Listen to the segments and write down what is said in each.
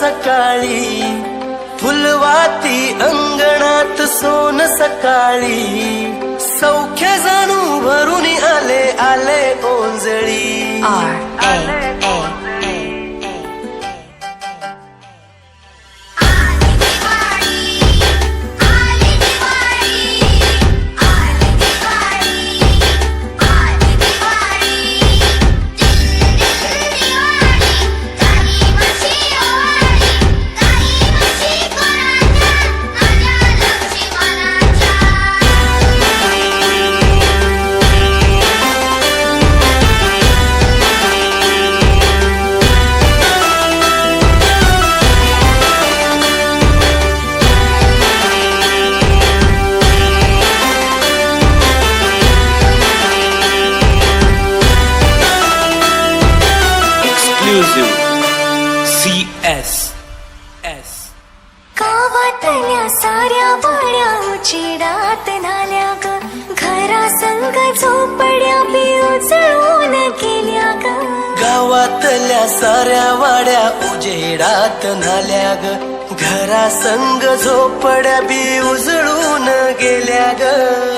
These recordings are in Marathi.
सकाळी फुलवाती अंगणात सोन सकाळी. सौख्य जाणू भरून आले आले ओंजळी. R CS S. गावातल्या साऱ्या बड्या उचिडात नाल्या ग घरा संग झोपड्या बी उजळून गेल्या ग गावातल्या साऱ्या वाड्या उजेडात नाल्या ग घरा संग झोपड्या बी उजळून गेल्या ग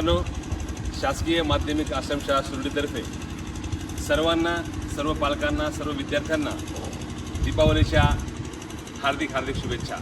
मित्रांनो शासकीय माध्यमिक आश्रमशाळा सुरडीतर्फे सर्वांना सर्व पालकांना सर्व विद्यार्थ्यांना दीपावलीच्या हार्दिक हार्दिक शुभेच्छा.